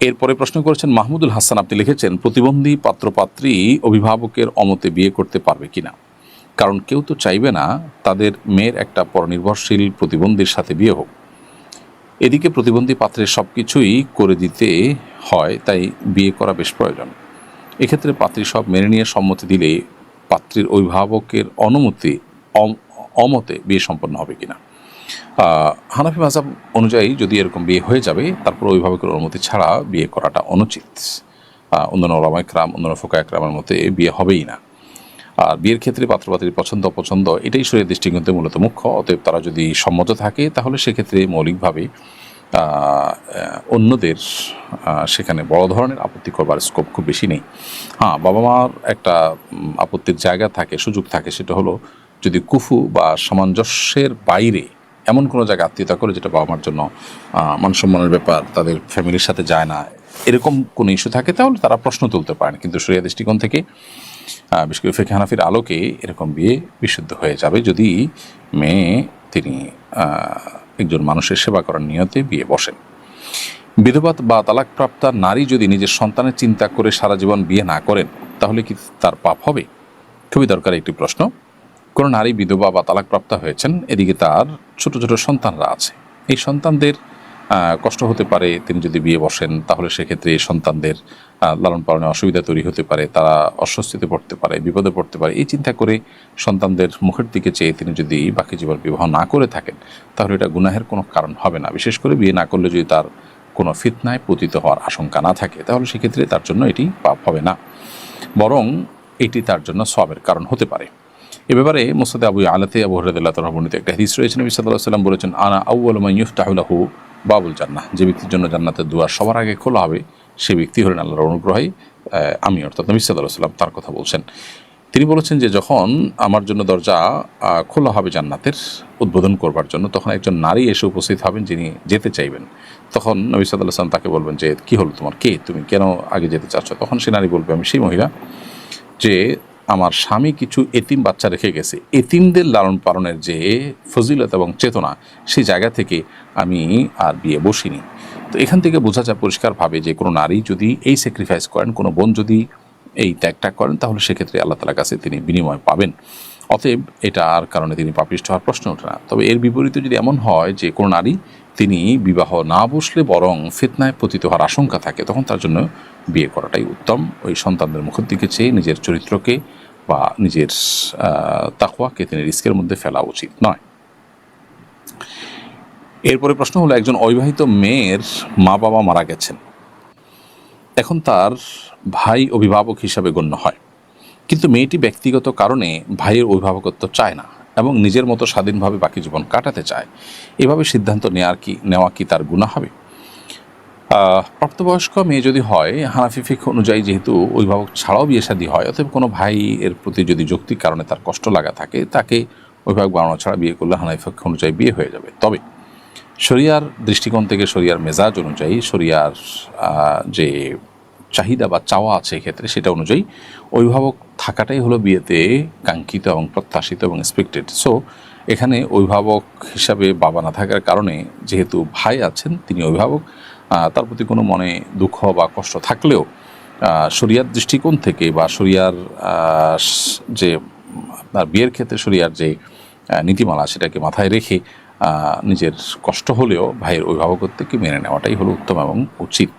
এরপরে প্রশ্ন করেছেন, মাহমুদুল হাসান, আপনি লিখেছেন, প্রতিবন্ধী পাত্রপাত্রী অভিভাবকের অমতে বিয়ে করতে পারবে কিনা? কারণ কেউ তো চাইবে না তাদের মেয়ের একটা পরনির্ভরশীল প্রতিবন্ধীর সাথে বিয়ে হোক। এদিকে প্রতিবন্ধী পাত্রের সব কিছুই করে দিতে হয়, তাই বিয়ে করা বেশ প্রয়োজন। এক্ষেত্রে পাত্রী সব মেনে নিয়ে সম্মতি দিলে পাত্রীর অভিভাবকের অনুমতি, অম- অমতে বিয়ে সম্পন্ন হবে কিনা? হানাফি মাজাব অনুযায়ী যদি এরকম বিয়ে হয়ে যাবে, তারপর অভিভাবকের অনুমতি ছাড়া বিয়ে করাটা অনুচিত। অন্যান্য ওলামা একরাম, অন্যান্য ফোকা একরামের মতে বিয়ে হবেই না। আর বিয়ের ক্ষেত্রে পাত্রপাত্রীর পছন্দ অপছন্দ, এটাই শরীরের দৃষ্টিকোণতে মূলত মুখ্য। অতএব তারা যদি সম্মত থাকে, তাহলে সেক্ষেত্রে মৌলিকভাবে অন্যদের সেখানে বড় ধরনের আপত্তি করবার স্কোপ খুব বেশি নেই। হ্যাঁ বাবা মার একটা আপত্তির জায়গা থাকে, সুযোগ থাকে, সেটা হলো যদি কুফু বা সামঞ্জস্যের বাইরে এমন কোনো জায়গায় আত্মীয়তা করে যেটা বাবা মার জন্য মানসম্মানের ব্যাপার, তাদের ফ্যামিলির সাথে যায় না, এরকম কোনো ইস্যু থাকে, তাহলে তারা প্রশ্ন তুলতে পারেন। কিন্তু শরিয়া দৃষ্টিকোণ থেকে বিশেষ করে ফেকে হানাফির আলোকে এরকম বিয়ে বিশুদ্ধ হয়ে যাবে যদি মেয়ে তিনি একজন মানুষের সেবা করার নিয়তে বিয়ে বসেন। বিধবা বা তালাকপ্রাপ্তা নারী যদি নিজের সন্তানের চিন্তা করে সারা জীবন বিয়ে না করেন, তাহলে কি তার পাপ হবে? খুবই দরকার একটি প্রশ্ন। কোনো নারী বিধবা বা তালাকপ্রাপ্ত হয়েছেন, এদিকে তার ছোট ছোট সন্তানরা আছে। এই সন্তানদের কষ্ট হতে পারে, তিনি যদি বিয়ে বসেন, তাহলে সেক্ষেত্রে এই সন্তানদের লালন পালনে অসুবিধা তৈরি হতে পারে, তারা অস্বস্তিতে পড়তে পারে, বিপদে পড়তে পারে। এই চিন্তা করে সন্তানদের মুখের দিকে চেয়ে তিনি যদি বাকি জীবন বিবাহ না করে থাকেন, তাহলে এটা গুনাহের কোনো কারণ হবে না। বিশেষ করে বিয়ে না করলে যদি তার কোনো ফিতনায় পতিত হওয়ার আশঙ্কা না থাকে, তাহলে সেক্ষেত্রে তার জন্য এটি পাপ হবে না। বরং এটি তার জন্য সবের কারণ হতে পারে। এ ব্যাপারে মোসাদ আবু আলাতে আবু হরদুল্লাহ বর্ণিত একটা হাদিস রয়েছে। নবী সাল্লাহ সাল্লাম বলেছেন, আনা আউ্ল ইউফতাহুল্লাহু বাবুল জান্নাহ। যে ব্যক্তির জন্য জান্নাতের দুয়ার সবার আগে খোলা হবে, সে ব্যক্তি হলেন আল্লাহর অনুগ্রহে আমি, অর্থাৎ নবী সাল্লাহ সাল্লাম তার কথা বলছেন। তিনি বলেছেন যে, যখন আমার জন্য দরজা খোলা হবে জান্নাতের উদ্বোধন করবার জন্য, তখন একজন নারী এসে উপস্থিত হবেন যিনি যেতে চাইবেন। তখন নবী সাল্লাহ সাল্লাম তাকে বলবেন যে, কি হলো তোমার? কে? তুমি কেন আগে যেতে চাচ্ছ? তখন সে নারী বলবে, আমি সেই মহিলা যে আমার স্বামী কিছু এতিম বাচ্চা রেখে গেছে। এতিমদের লালন পালনের যে ফজিলত এবং চেতনা সেই জায়গা থেকে আমি আর বিয়ে বসিনি। তো এখান থেকে বোঝা যায় পরিষ্কারভাবে যে কোনো নারী যদি এই স্যাক্রিফাইস করেন, কোনো বোন যদি এই ত্যাগটা করেন, তাহলে সেক্ষেত্রে আল্লাহ তালার কাছে তিনি বিনিময় পাবেন। অতএব এটার কারণে তিনি পাপিষ্ট হওয়ার প্রশ্ন ওঠে না। তবে এর বিপরীতে যদি এমন হয় যে কোনো নারী তিনি বিবাহ না বসলে বরং ফিতনায় পতিত হওয়ার আশঙ্কা থাকে তখন তার জন্য বিয়ে করাটাই উত্তম। ওই সন্তানদের মুখের দিকে চেয়ে নিজের চরিত্রকে বা নিজের আহ, তাকওয়াকে তিনি রিস্কের মধ্যে ফেলা উচিত নয়। এরপরে প্রশ্ন হলো একজন অবিবাহিত মেয়ের মা বাবা মারা গেছেন। এখন তার ভাই অভিভাবক হিসাবে গণ্য হয়। কিন্তু মেয়েটি ব্যক্তিগত কারণে ভাইয়ের অভিভাবকত্ব চায় না। এবং নিজের মতো স্বাধীনভাবে বাকি জীবন কাটাতে চায়। এভাবে সিদ্ধান্ত নেওয়ার কি, নেওয়া কি তার গুণা হবে? প্রাপ্তবয়স্ক মেয়ে যদি হয়, হানাফি ফিক অনুযায়ী যেহেতু অভিভাবক ছাড়াও বিয়ে শাদী হয়, অতএব কোনো ভাই এর প্রতি যদি যৌক্তিক কারণে তার কষ্ট লাগা থাকে, তাকে অভিভাবক বানানো ছাড়া বিয়ে করলে হানাফি ফিক অনুযায়ী বিয়ে হয়ে যাবে। তবে শরিয়ার দৃষ্টিকোণ থেকে শরিয়ার মেজাজ অনুযায়ী শরিয়ার যে চাহিদা বা চাওয়া আছে এক্ষেত্রে সেটা অনুযায়ী অভিভাবক থাকাটাই হলো বিয়েতে কাঙ্ক্ষিত এবং প্রত্যাশিত এবং এক্সপেক্টেড সো এখানে অভিভাবক হিসাবে বাবা না থাকার কারণে যেহেতু ভাই আছেন, তিনি অভিভাবক তার প্রতি কোনো মনে দুঃখ বা কষ্ট থাকলেও শরিয়ার দৃষ্টিকোণ থেকে বা শরিয়ার যে আপনার বিয়ের ক্ষেত্রে শরিয়ার যে নীতিমালা সেটাকে মাথায় রেখে নিজের কষ্ট হলেও ভাইয়ের অভিভাবকত্বকে মেনে নেওয়াটাই হলো উত্তম এবং উচিত।